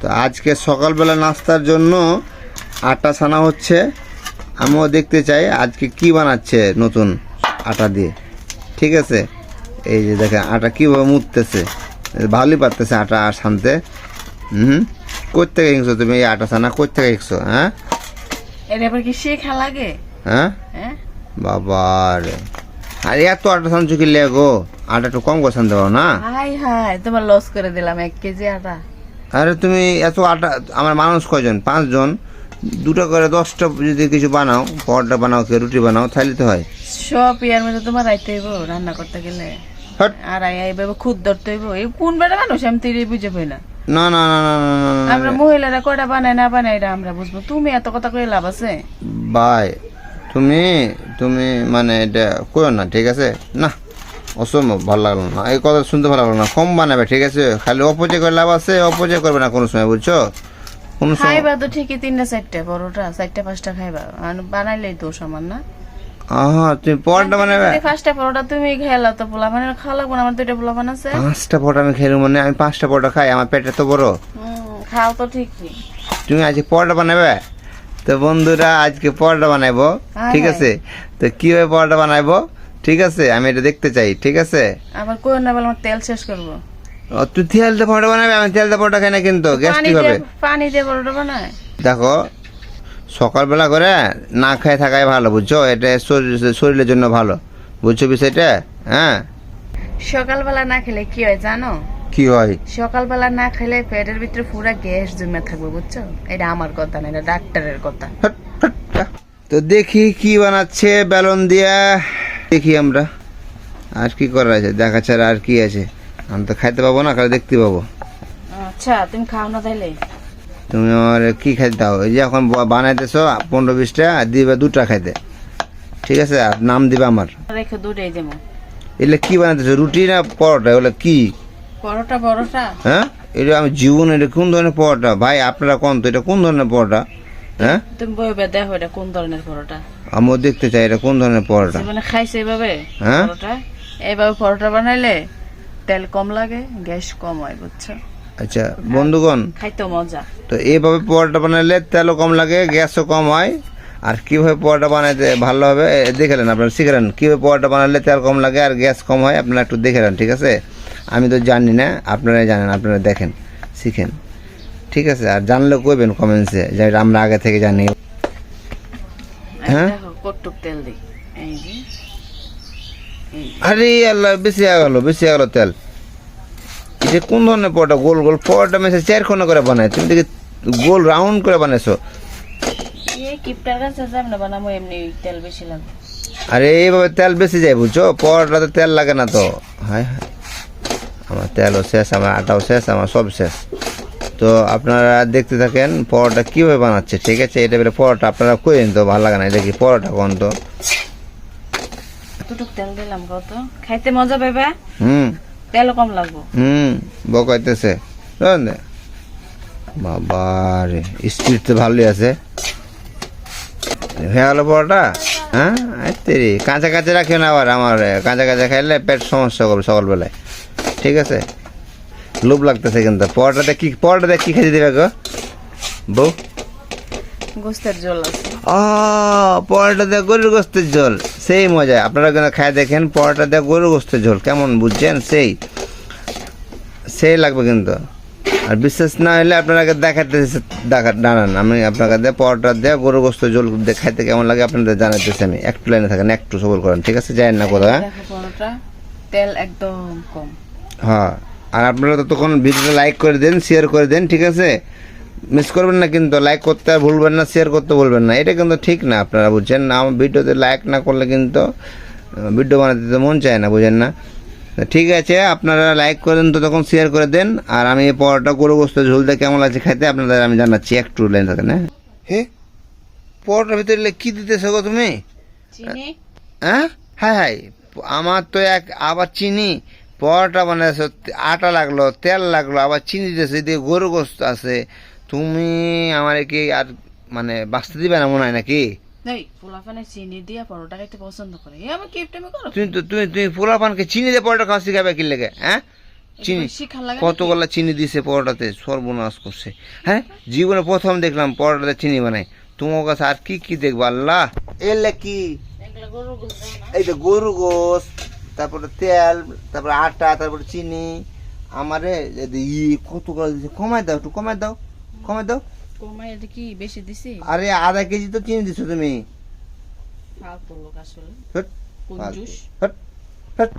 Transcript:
তো আজকে সকালবেলা নাস্তার জন্য আটা ছানা হচ্ছে। আমিও দেখতে চাই আজকে কি বানাচ্ছে নতুন আটা দিয়ে। ঠিক আছে? এই যে দেখেন আটা কীভাবে মুততেছে। ভালোই পারতেছে আটা আর ছানতে হুম? কোথেকে শিখছো তুমি এই আটা ছানা? কোথেকে শিখছো হ্যাঁ? এর আবার কি শেখা লাগে? হ্যাঁ? হ্যাঁ? বাবার। আর এত আটা ছানছো কি লেগো? আটা একটু কম করে ছানতে পারো না? হাই হাই তোমার লস করে দিলাম এক কেজি আটা। আরে তুমি এত আটা আমার মানুষ কয়জন? পাঁচজন? দুটো করে দশটা যদি কিছু বানাও পরোটা বানাও কে রুটি বানাও তাহলে তো হয়। সব ইয়ার মধ্যে তোমার আইতে হইব রান্না করতে গেলে। আর আই আইবে খুদ ধরতে হইব। এই কোন বেড়া মানুষ আমি তুই বুঝে পাই না। না না না না না আমরা মহিলারা কয়টা বানায় না বানায় এটা আমরা বুঝব। তুমি এত কথা কই লাভ আছে? ভাই তুমি তুমি মানে এটা করো না ঠিক আছে? না। অসম্ভব ভালো লাগল না। এই কথা শুনতে ভালো লাগল না। কম বানাবে ঠিক আছে? খালি অপচয় করে লাভ আছে অপচয় করবে না কোনো সময় বুঝছ? কোনো সময় খাইবা তো ঠিকই তিনটা চারটা পরোটা চারটা পাঁচটা খাইবা। আর বানাইলেই দোষ আমার না। আহা তুমি পরোটা বানাবে পাঁচটা পরোটা তুমি খেলা তো পোলা মানে খাওয়া লাগবো না আমার দুইটা পোলা বানাচ্ছে পাঁচটা পরোটা আমি খেলব মানে আমি পাঁচটা পরোটা খাই আমার পেটে তো বড়। খাও তো ঠিকই। তুমি আজকে পরোটা বানাবে তো বন্ধুরা আজকে পরোটা বানাবো হ্যাঁ, ঠিক। আছে? তো কীভাবে পরোটা বানাবো ঠিক আছে আমি এটা দেখতে চাই ঠিক আছে? আবার কই না বলে আমার তেল শেষ করব। ও, তুই তেল দিয়ে পরোটা বানাবে? আমি তেল দিয়ে পরোটা খাই না কিন্তু গ্যাস্ট্রিক হবে? পানি দিয়ে পরোটা বানায়। দেখো সকালবেলা করে না খাই থাকাই ভালো বুঝছ? এটা শরীর- শরীরের জন্য ভালো বুঝছ বিষয়টা? হ্যাঁ? সকালবেলা না খেলে কি হয় জানো? কি হয়? সকালবেলা না খেলে পেটের ভিতরে পুরা গ্যাস জমে থাকবে বুঝছ? এটা আমার কথা না এটা ডাক্তারের কথা। তো দেখি কি বানাচ্ছে বেলন দিয়া। দেখি আমরা। আর কি করা আছে? দেখা ছাড়া আর কি আছে? আমি তো খাইতে পাবো না খালি দেখতে পাবো। আচ্ছা তুমি খাও না তাইলে। তুমি আমার কি খাইতে দাও? এই যে এখন বানাইতেছ পনেরো বিশটা দিবে দুটা খাইতে। ঠিক আছে আর নাম দিবে আমার। রেখে দুটাই দেবো। এগুলো কি বানাইতেছো? রুটি না পরোটা? এগুলো কি? পরোটা পরোটা? হ্যাঁ? এটা আমি জীবন এটা কোন ধরনের পরোটা? ভাই আপনারা কোন তো এটা কোন ধরনের পরোটা? হ্যাঁ? তুমি দেখো এটা কোন ধরনের পরোটা। আমিও দেখতে চাই এটা কোন ধরনের পরোটা। মানে খাইছে এইভাবে? হ্যাঁ? এইভাবে পরোটা বানাইলে তেল কম লাগে গ্যাস কম হয় বুঝছ? আচ্ছা বন্ধুগণ। খাইতে মজা। তো এইভাবে পরোটা বানালে তেলও কম লাগে গ্যাসও কম হয়। আর কীভাবে পরোটা বানাইতে ভালো হবে এ, দেখে নেন আপনারা শিখে নেন। কীভাবে পরোটা বানালে তেল কম লাগে আর গ্যাস কম হয় আপনারা একটু দেখে নেন ঠিক আছে? আমি তো জানি না আপনারাই জানেন আপনারা দেখেন শিখেন। ঠিক আছে আর জানলে কইবেন কমেন্টসে যে আমরা আগে থেকে জানি। হ্যাঁ? কটুক তেল দিই। এই যে আরে আল্লাহ বেশি গেল বেশি গেল তেল। এটা কোন ধরনের পরোটা? গোল গোল পরোটা মেসে চার কোনা করে বানায়। তুমি দেখি গোল রাউন্ড করে বানাইছো। আরে এইভাবে তেল বেশি যায় বুঝছ? পরোটাতে তেল লাগে না তো। হায়। আমার তেলও শেষ আমার আটাও শেষ আমার সব শেষ। তো আপনারা দেখতে থাকেন পরোটা কীভাবে বানাচ্ছে ঠিক আছে? এটা বেরে পরোটা আপনারা করেন তো ভালো লাগে না এটা কি পরোটা কোন তো? এতটুক তেল দিলাম কত? খাইতে মজা পাবে হুম। তেলও কম লাগবো। হুম বকাইতেছে। বুঝলেন তো? বাবা রে স্পিড তো ভালোই আছে। হয়ে গেল পরোটা? হ্যাঁ? তেরি কাঁচা কাঁচা রাখিও না আবার আমার কাঁচা কাঁচা খাইলে পেট সমস্যা করবে সকালবেলায়। ঠিক আছে? লোভ লাগতেছে কিন্তু। পরোটাতে কি পরোটাতে কি খেতে দেবে গো। বউ। গোস্তের জল ও পরোটাতে গরুর গোস্তের ঝোল। সেই মজা। আপনারা কিন্তু খায় দেখেন পরোটাতে গরুর গোস্তের ঝোল। কেমন বুঝছেন? সেই। সেই লাগবে কিন্তু। আর বিশ্বাস না হলে আপনাকে দেখাতে দেখা জানান আমি আপনাকে দিয়ে পরোটা দিয়ে গরু গোস্ত ঝোল দিয়ে খাইতে কেমন লাগে আপনাদের জানাতেছি আমি। একটু লাইনে থাকেন একটু সবল করেন ঠিক আছে? যাই না কোথাও হ্যাঁ? তেল একদম কম। হ্যাঁ। আর আপনারা ততক্ষণ ভিডিওটা লাইক করে দেন শেয়ার করে দেন ঠিক আছে? মিস করবেন না কিন্তু লাইক করতে আর ভুলবেন না শেয়ার করতে বলবেন না। এটা কিন্তু ঠিক না আপনারা বুঝছেন না আমার ভিডিওতে লাইক না করলে কিন্তু ভিডিও বানাতে তো মন চায় না বুঝেন না? ঠিক আছে আপনারা লাইক করেন তো তখন শেয়ার করে দেন। আর আমি এই পরোটা করে গোস্ত ঝোলটা কেমন আছে খাইতে আপনাদের আমি জানাচ্ছি একটু লাইন থাকেন হ্যাঁ হে? পরোটার ভিতরে কি দিতেছো গো তুমি? চিনি। হ্যাঁ হ্যাঁ হ্যাঁ। আমার তো এক আবার চিনি। পরোটা বানাইছো আটা লাগল তেল লাগল আবার চিনি দিয়েছে এদিকে গরু গোস্ত আছে। তুমি আমার কি আর মানে বাঁচতে দিবে না মনে হয় নাকি? চিনি দিয়া পরোটা পছন্দ করে। তুমি তো তুমি তুমি পোলা পানকে চিনি দিয়ে পরোটা খাওয়া শিখাবে কি লেগে হ্যাঁ? চিনি কতগুলা চিনি দিছে পরোটাতে সর্বনাশ করছে হ্যাঁ? জীবনে প্রথম দেখলাম পরোটাতে চিনি বানাই তোমার কাছে আর কি কি দেখব আল্লাহ? এলে কি? এই যে গরু গোস তারপরে তেল তারপরে আটা তারপরে চিনি। আমারে যদি ই কত করে দিছে? কমাই দাও একটু কমাই দাও কমাই দাও। কমাই কি বেশি দিছি? আরে আধা কেজি তো চিনি দিছো তুমি। ফালতু লোক আসলে। Hot, hot, hot.